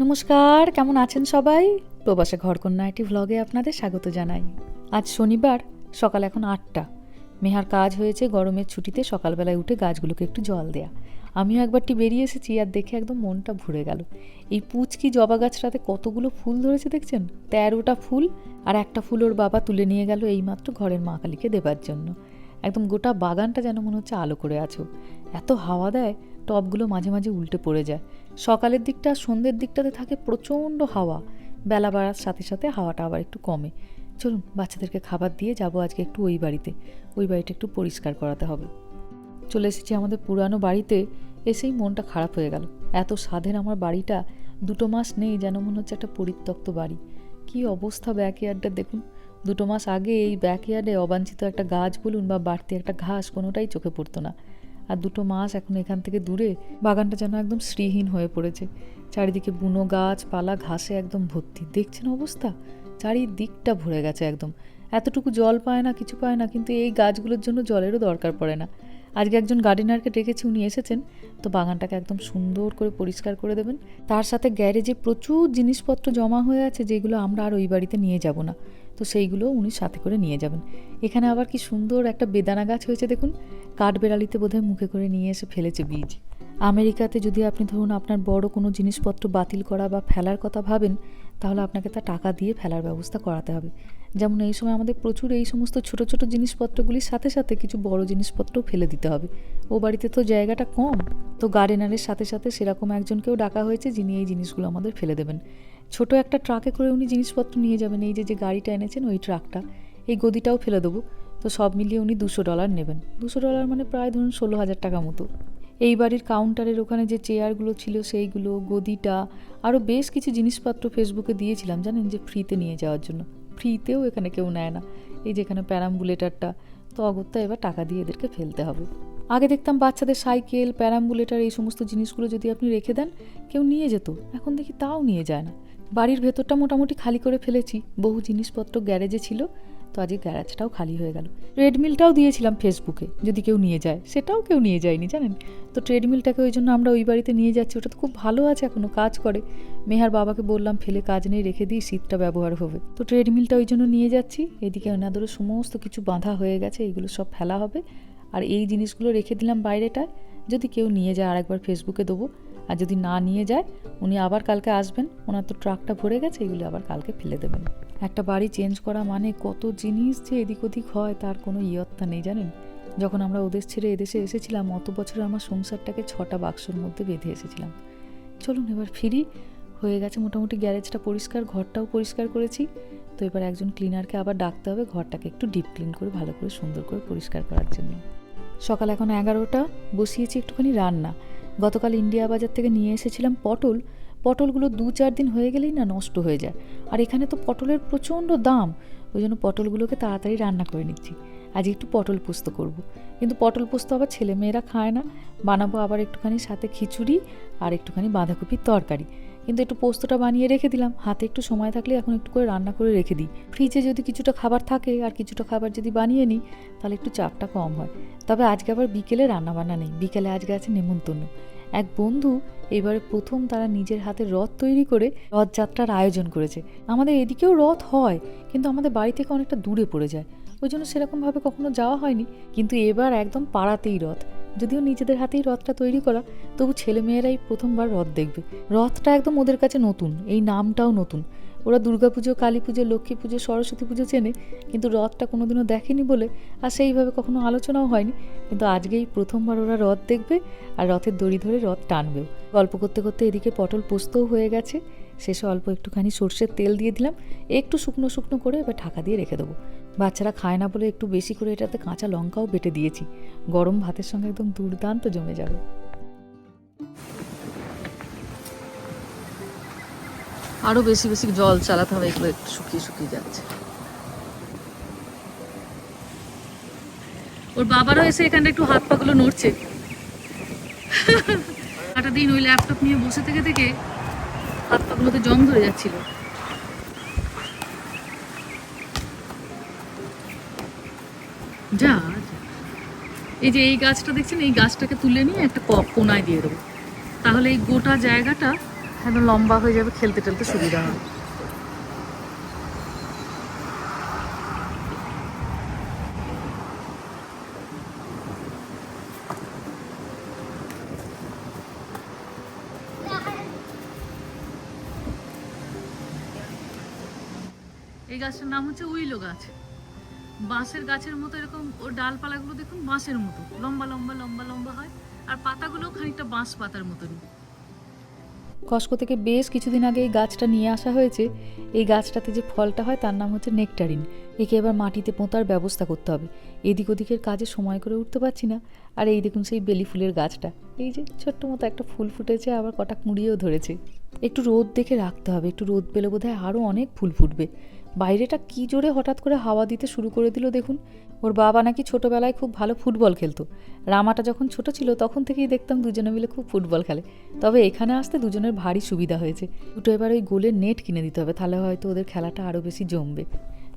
নমস্কার, কেমন আছেন সবাই? প্রবাসে ঘরকন্যা একটি ভ্লগে আপনাদের স্বাগত জানাই। আজ শনিবার, সকাল এখন আটটা। মেহার কাজ হয়েছে, গরমের ছুটিতে সকালবেলায় উঠে গাছগুলোকে একটু জল দেয়া। আমিও একবারটি বেরিয়ে এসেছি আর দেখে একদম মনটা ভরে গেল। এই পুচকি জবা গাছটাতে কতগুলো ফুল ধরেছে দেখছেন? তেরোটা ফুল আর একটা ফুল ওর বাবা তুলে নিয়ে গেল এইমাত্র ঘরের মা কালীকে দেবার জন্য। একদম গোটা বাগানটা যেন মনে হচ্ছে আলো করে আছো। এত হাওয়া দেয়, টবগুলো মাঝে মাঝে উল্টে পড়ে যায়। সকালের দিকটা সন্ধ্যের দিকটাতে থাকে প্রচণ্ড হাওয়া। বেলা বাড়ার সাথে সাথে হাওয়াটা আবার একটু কমে। চলুন, বাচ্চাদেরকে খাবার দিয়ে যাব আজকে একটু ওই বাড়িতে। ওই বাড়িটা একটু পরিষ্কার করাতে হবে। চলে এসেছি আমাদের পুরানো বাড়িতে। এসেই মনটা খারাপ হয়ে গেল। এত স্বাদের আমার বাড়িটা, দুটো মাস নেই যেন মনে হচ্ছে একটা পরিত্যক্ত বাড়ি। কি অবস্থা ব্যাকইয়ার্ডটা দেখুন। দুটো মাস আগে এই ব্যাকইয়ার্ডে অবাঞ্ছিত একটা গাছ বলুন বা বাড়তি একটা ঘাস কোনোটাই চোখে পড়তো না। আর দুটো মাস এখন এখান থেকে দূরে বাগানটা যেন একদম শ্রীহীন হয়ে পড়েছে। চারিদিকে বুনো গাছ, পালা, ঘাসে একদম ভর্তি। দেখছেন অবস্থা? চারিদিকটা ভরে গেছে একদম। এতটুকু জল পায় না, কিছু পায় না, কিন্তু এই গাছগুলোর জন্য জলেরও দরকার পড়ে না। আজকে একজন গার্ডেনারকে ডেকেছি, উনি এসেছেন। তো বাগানটাকে একদম সুন্দর করে পরিষ্কার করে দেবেন। তার সাথে গ্যারেজে প্রচুর জিনিসপত্র জমা হয়ে আছে, যেগুলো আমরা আর ওই বাড়িতে নিয়ে যাব না। তো সেইগুলো উনি সাথে করে নিয়ে যাবেন। এখানে আবার কি সুন্দর একটা বেদানা গাছ হয়েছে দেখুন। কাঠবেড়ালিতে বোধহয় মুখে করে নিয়ে এসে ফেলেছে বীজ। আমেরিকাতে যদি আপনি ধরুন আপনার বড় কোনো জিনিসপত্র বাতিল করা বা ফেলার কথা ভাবেন, তাহলে আপনাকে তা টাকা দিয়ে ফেলার ব্যবস্থা করাতে হবে। যেমন এই সময় আমাদের প্রচুর এই সমস্ত ছোট ছোট জিনিসপত্রগুলির সাথে সাথে কিছু বড় জিনিসপত্রও ফেলে দিতে হবে। ও বাড়িতে তো জায়গাটা কম। তো গার্ডেনারের সাথে সাথে সেরকম একজনকেও ডাকা হয়েছে যিনি এই জিনিসগুলো আমাদের ফেলে দেবেন। ছোট একটা ট্রাকে করে উনি জিনিসপত্র নিয়ে যাবেন, এই যে যে গাড়িটা এনেছেন ওই ট্রাকটা। এই গদিটাও ফেলে দেবো। তো সব মিলিয়ে উনি দুশো ডলার নেবেন। দুশো ডলার মানে প্রায় ধরুন ষোলো হাজার টাকা মতো। এই বাড়ির কাউন্টারের ওখানে যে চেয়ারগুলো ছিল, সেইগুলো, গদিটা, আরও বেশ কিছু জিনিসপত্র ফেসবুকে দিয়েছিলাম, জানেন যে ফ্রিতে নিয়ে যাওয়ার জন্য। ফ্রিতেও এখানে কেউ নেয় না। এই যেখানে প্যারাম্বুলেটারটা, তো অগত্যা এবার টাকা দিয়ে এদেরকে ফেলতে হবে। আগে দেখতাম বাচ্চাদের সাইকেল, প্যারাম্বুলেটার, এই সমস্ত জিনিসগুলো যদি আপনি রেখে দেন, কেউ নিয়ে যেত। এখন দেখি তাও নিয়ে যায় না। বাড়ির ভেতরটা মোটামুটি খালি করে ফেলেছি। বহু জিনিসপত্র গ্যারেজে ছিল, তো আজকে গ্যারেজটাও খালি হয়ে গেল। ট্রেডমিলটাও দিয়েছিলাম ফেসবুকে যদি কেউ নিয়ে যায়। সেটাও কেউ নিয়ে যায়নি, জানেন? তো ট্রেডমিলটাকে ওই জন্য আমরা ওই বাড়িতে নিয়ে যাচ্ছি, ওটা তো খুব ভালো আছে এখনও কাজ করে। মেহার বাবাকে বললাম, ফেলে কাজ নেই, রেখে দিই, শীতটা ব্যবহার হবে। তো ট্রেডমিলটা ওই জন্য নিয়ে যাচ্ছি। এদিকে ওনাদেরও সমস্ত কিছু বাঁধা হয়ে গেছে এইগুলো সব ফেলা হবে। আর এই জিনিসগুলো রেখে দিলাম বাইরেটায়। যদি কেউ নিয়ে যায়, আরেকবার ফেসবুকে দেবো। আর যদি না নিয়ে যায়, উনি আবার কালকে আসবেন। ওনার তো ট্রাকটা ভরে গেছে, এগুলো আবার কালকে ফেলে দেবেন। একটা বাড়ি চেঞ্জ করা মানে কত জিনিস যে এদিক ওদিক হয়, তার কোনো ইয়ত্তা নেই, জানেন? যখন আমরা ওদেশ ছেড়ে এদেশে এসেছিলাম, অত বছরে আমার সংসারটাকে ছটা বাক্সর মধ্যে বেঁধে এসেছিলাম। চলুন এবার ফিরি। হয়ে গেছে মোটামুটি গ্যারেজটা পরিষ্কার, ঘরটাও পরিষ্কার করেছি। তো এবার একজন ক্লিনারকে আবার ডাকতে হবে ঘরটাকে একটু ডিপ ক্লিন করে, ভালো করে সুন্দর করে পরিষ্কার করার জন্য। সকাল এখন এগারোটা, বসিয়েছি একটুখানি রান্না। গতকাল ইন্ডিয়া বাজার থেকে নিয়ে এসেছিলাম পটল। পটলগুলো দু চার দিন হয়ে গেলেই না নষ্ট হয়ে যায়। আর এখানে তো পটলের প্রচণ্ড দাম। ওই জন্য পটলগুলোকে তাড়াতাড়ি রান্না করে নিচ্ছি। আজ একটু পটল পোস্ত করব। কিন্তু পটল পোস্ত আবার ছেলেমেয়েরা খায় না। বানাবো আবার একটুখানি সাথে খিচুড়ি আর একটুখানি বাঁধাকপির তরকারি। কিন্তু একটু পোস্তটা বানিয়ে রেখে দিলাম। হাতে একটু সময় থাকলে এখন একটু করে রান্না করে রেখে দিই। ফ্রিজে যদি কিছুটা খাবার থাকে আর কিছুটা খাবার যদি বানিয়ে নিই, তাহলে একটু চাপটা কম হয়। তবে আজকে আবার বিকেলে রান্নাবান্না নেই। বিকেলে আজকে আছে নেমন্তন্ন। এক বন্ধু এবারে প্রথম তারা নিজের হাতে রথ তৈরি করে রথযাত্রার আয়োজন করেছে। আমাদের এদিকেও রথ হয়, কিন্তু আমাদের বাড়ি থেকে অনেকটা দূরে পড়ে যায়। ওই জন্য সেরকমভাবে কখনো যাওয়া হয়নি, কিন্তু এবার একদম পাড়াতেই রথ। যদিও নিজেদের হাতেই রথটা তৈরি করা, তবু ছেলেমেয়েরাই প্রথমবার রথ দেখবে। রথটা একদম ওদের কাছে নতুন, এই নামটাও নতুন। ওরা দুর্গাপুজো কালী পুজো লক্ষ্মী পুজো সরস্বতী পুজো চেনে, কিন্তু রথটা কোনোদিনও দেখেনি বলে আর সেইভাবে কখনো আলোচনাও হয়নি। কিন্তু আজকেই প্রথমবার ওরা রথ দেখবে আর রথের দড়ি ধরে রথ টানবেও গল্প করতে করতে এদিকে পটল পোস্তও হয়ে গেছে। শেষে অল্প একটুখানি সর্ষের তেল দিয়ে দিলাম। একটু শুকনো শুকনো করে এবার ঢাকা দিয়ে রেখে দেবো। বাচ্চারা খায় না বলে একটু বেশি করে এটাতে কাঁচা লঙ্কাও বেটে দিয়েছি। গরম ভাতের সঙ্গে একদম দুর্দান্ত জমে যাবে। আরও বেশি বেশি জল চালাতে হবে, এগুলো একটু শুকিয়ে শুকিয়ে যাচ্ছে। ওর বাবারও এসে এখানটা একটু হাত পাগুলো নড়ছে। সারাটা দিন ওই ল্যাপটপ নিয়ে বসে থেকে থেকে হাত পাগুলোতে জং ধরে যাচ্ছিল। যা। এই যে এই গাছটা দেখছেন, এই গাছটাকে তুলে নিয়ে একটা কোনায় দিয়ে দেবো। তাহলে এই গোটা জায়গাটা একদম লম্বা হয়ে যাবে, খেলতে টেলতে সুবিধা হবে। এই গাছটার নাম হচ্ছে উইলো গাছ। বাঁশের গাছের মতো এরকম ওর ডালপালাগুলো দেখুন বাঁশের মতো। লম্বা লম্বা লম্বা লম্বা হয়। আর পাতাগুলো খানিকটা বাঁশ পাতার মতনই। কস্কো থেকে বেশ কিছুদিন আগে এই গাছটা নিয়ে আসা হয়েছে। এই গাছটাতে যে ফলটা হয় তার নাম হচ্ছে নেকটারিন। একে এবার মাটিতে পোঁতার ব্যবস্থা করতে হবে। এদিক ওদিকের কাজে সময় করে উঠতে পারছি না। আর এই দেখুন সেই বেলি ফুলের গাছটা। এই যে ছোট্ট মতো একটা ফুল ফুটেছে, আবার কটা কুঁড়িয়েও ধরেছে। একটু রোদ দেখে রাখতে হবে। একটু রোদ পেলে বোধহয় আরও অনেক ফুল ফুটবে। বাইরেটা কি জোরে হঠাৎ করে হাওয়া দিতে শুরু করে দিল দেখুন। ওর বাবা নাকি ছোটবেলায় খুব ভালো ফুটবল খেলতো। রামাটা যখন ছোট ছিল তখন থেকেই দেখতাম দুজনে মিলে খুব ফুটবল খেলে। তবে এখানে আসতে দুজনের ভারী সুবিধা হয়েছে। দুটো এবার ওই গোলের নেট কিনে দিতে হবে, তাহলে হয়তো ওদের খেলাটা আরও বেশি জমবে।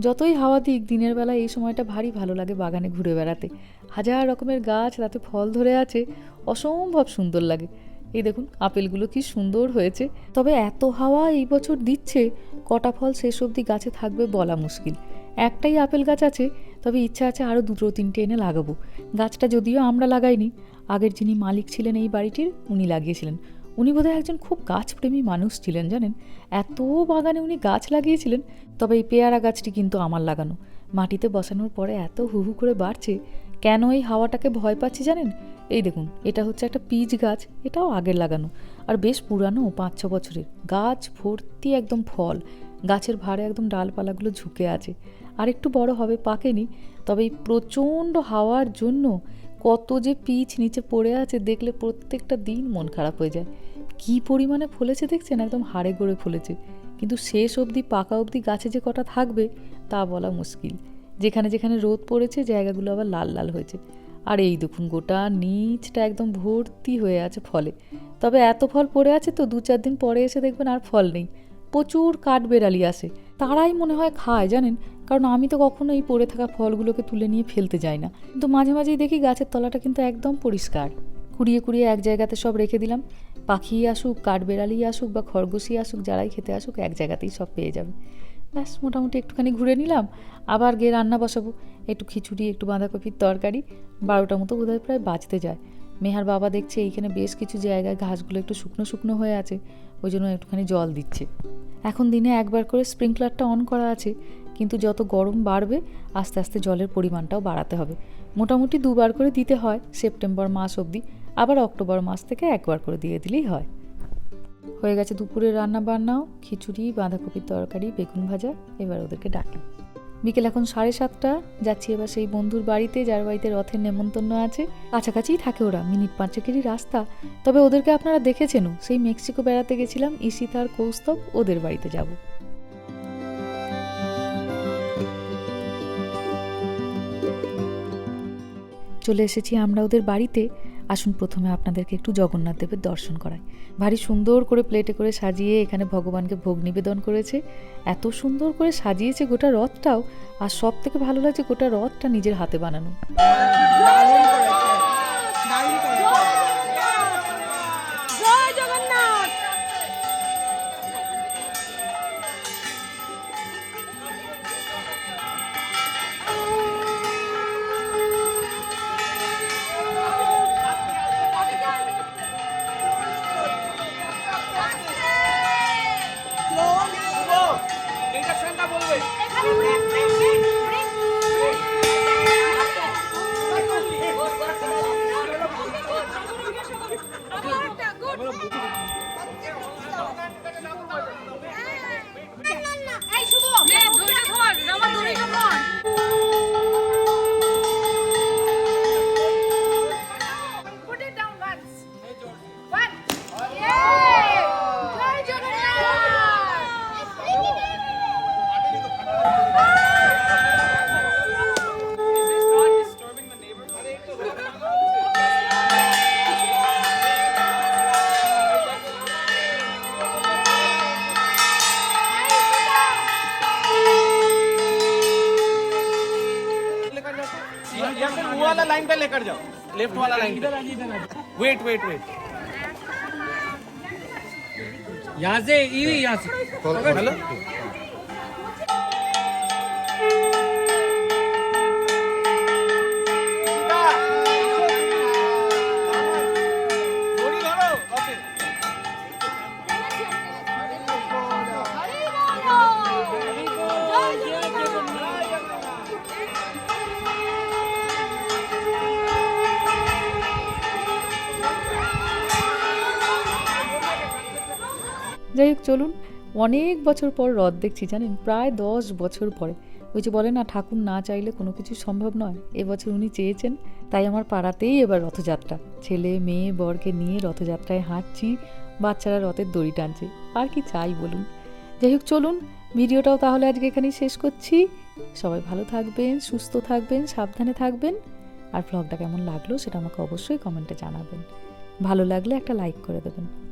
যতই হাওয়া দিক, দিনের বেলা এই সময়টা ভারী ভালো লাগে বাগানে ঘুরে বেড়াতে। হাজার রকমের গাছ, তাতে ফল ধরে আছে, অসম্ভব সুন্দর লাগে। এই দেখুন, আপেলগুলো কি সুন্দর হয়েছে। তবে এত হাওয়া এই বছর দিচ্ছে, কটা ফল শেষ অবধি গাছে থাকবে বলা মুশকিল। একটাই আপেল গাছ আছে, তবে ইচ্ছা আছে আরও দুটো, তিনটে এনে লাগাবো। গাছটা যদিও আমরা লাগাইনি, আগের যিনি মালিক ছিলেন এই বাড়িটির, উনি লাগিয়েছিলেন। উনি বোধহয় একজন খুব গাছপ্রেমী মানুষ ছিলেন, জানেন? এত বাগানে উনি গাছ লাগিয়েছিলেন, তবে এই পেয়ারা গাছটি কিন্তু আমার লাগানো। মাটিতে বসানোর পরে এত হু হু করে বাড়ছে কেন এই হাওয়াটাকে ভয় পাচ্ছি জানেন? এই দেখুন, এটা হচ্ছে একটা পিচ গাছ, এটাও আগের লাগানো। আর বেশ পুরানো পাঁচ ছ বছরের। গাছ ভর্তি একদম ফল। গাছের ভারে একদম ডালপালাগুলো ঝুঁকে আছে। আর একটু বড় হবে পাকেনি, তবে এই প্রচণ্ড হাওয়ার জন্য কত যে পিচ নিচে পড়ে আছে, দেখলে প্রত্যেকটা দিন মন খারাপ হয়ে যায়। কী পরিমাণে ফলেছে দেখছেন? একদম হাড়ে গড়ে ফলেছে। কিন্তু শেষ অবধি, পাকা অবধি গাছে যে কটা থাকবে, তা বলা মুশকিল। যেখানে যেখানে রোদ পড়েছে, জায়গাগুলো আবার লাল লাল হয়েছে। আর এই দেখুন, গোটা নিচটা একদম ভর্তি হয়ে আছে ফলে। তবে এত ফল পড়ে আছে তো, দু চার দিন পরে এসে দেখবেন আর ফল নেই। প্রচুর কাঠ বেড়ালি আসে। তারাই মনে হয় খায়, জানেন? কারণ আমি তো কখনো এই পড়ে থাকা ফলগুলোকে তুলে নিয়ে ফেলতে যাই না। কিন্তু মাঝে মাঝেই দেখি গাছের তলাটা কিন্তু একদম পরিষ্কার। কুড়িয়ে কুড়িয়ে এক জায়গাতে সব রেখে দিলাম। পাখি আসুক, কাঠবেড়ালি আসুক বা খরগোশই আসুক, যারাই খেতে আসুক, এক জায়গাতেই সব পেয়ে যাবে। ব্যাস, মোটামুটি একটুখানি ঘুরে নিলাম। আবার গিয়ে রান্না বসাবো। একটু খিচুড়ি, একটু বাঁধাকপির তরকারি। বারোটা মতো বোধহয় প্রায় বাঁচতে যায়। মেহার বাবা দেখছে এইখানে বেশ কিছু জায়গায় ঘাসগুলো একটু শুকনো শুকনো হয়ে আছে, ওই জন্য একটুখানি জল দিচ্ছে। এখন দিনে একবার করে স্প্রিংকলারটা অন করা আছে, কিন্তু যত গরম বাড়বে, আস্তে আস্তে জলের পরিমাণটাও বাড়াতে হবে। মোটামুটি দুবার করে দিতে হয়, সেপ্টেম্বর মাস অবধি। আবার অক্টোবর মাস থেকে একবার করে দিয়ে দিলেই হয়। হয়ে গেছে দুপুরের রান্না বান্নাও, খিচুড়ি, বাঁধাকপির তরকারি, বেগুন ভাজা, এবার ওদেরকে ডাকি। বিকেল এখন সাড়ে সাতটা, যাচ্ছি এবার সেই বন্ধুর বাড়িতে, যার বাড়িতে রথের নেমন্তন্ন আছে। কাছাকাছিই থাকে ওরা, মিনিট পাঁচেকেরই রাস্তা। তবে ওদেরকে আপনারা দেখেছেনও, সেই মেক্সিকো বেড়াতে গেছিলাম আর কৌস্তব, ওদের বাড়িতে যাব। চলে এসেছি আমরা ওদের বাড়িতে। আসুন প্রথমে আপনাদেরকে একটু জগন্নাথ দেবের দর্শন করায় ভারী সুন্দর করে প্লেটে করে সাজিয়ে এখানে ভগবানকে ভোগ নিবেদন করেছে। এত সুন্দর করে সাজিয়েছে গোটা রথটাও, আর সব থেকে ভালো লাগছে গোটা রথটা নিজের হাতে বানানো। এই वाला लाइन पे लेकर जाओ। लेफ़्ट वाला लाइन वेट वेट वेट यहाँ से यहाँ से। हेलो? যাই হোক, চলুন। অনেক বছর পর রথ দেখছি, জানেন? প্রায় দশ বছর পরে। ওই যে বলে না, ঠাকুর না চাইলে কোনো কিছু সম্ভব নয়। এবছর উনি চেয়েছেন, তাই আমার পাড়াতেই এবার রথযাত্রা। ছেলে, মেয়ে, বরকে নিয়ে রথযাত্রায় হাঁটছি, বাচ্চারা রথের দড়ি টানছে। আর কি চাই বলুন? যাই হোক, চলুন। ভিডিওটাও তাহলে আজকে এখানেই শেষ করছি। সবাই ভালো থাকবেন, সুস্থ থাকবেন, সাবধানে থাকবেন। আর ব্লগটা কেমন লাগল সেটা আমাকে অবশ্যই কমেন্টে জানাবেন। ভালো লাগলে একটা লাইক করে দেবেন।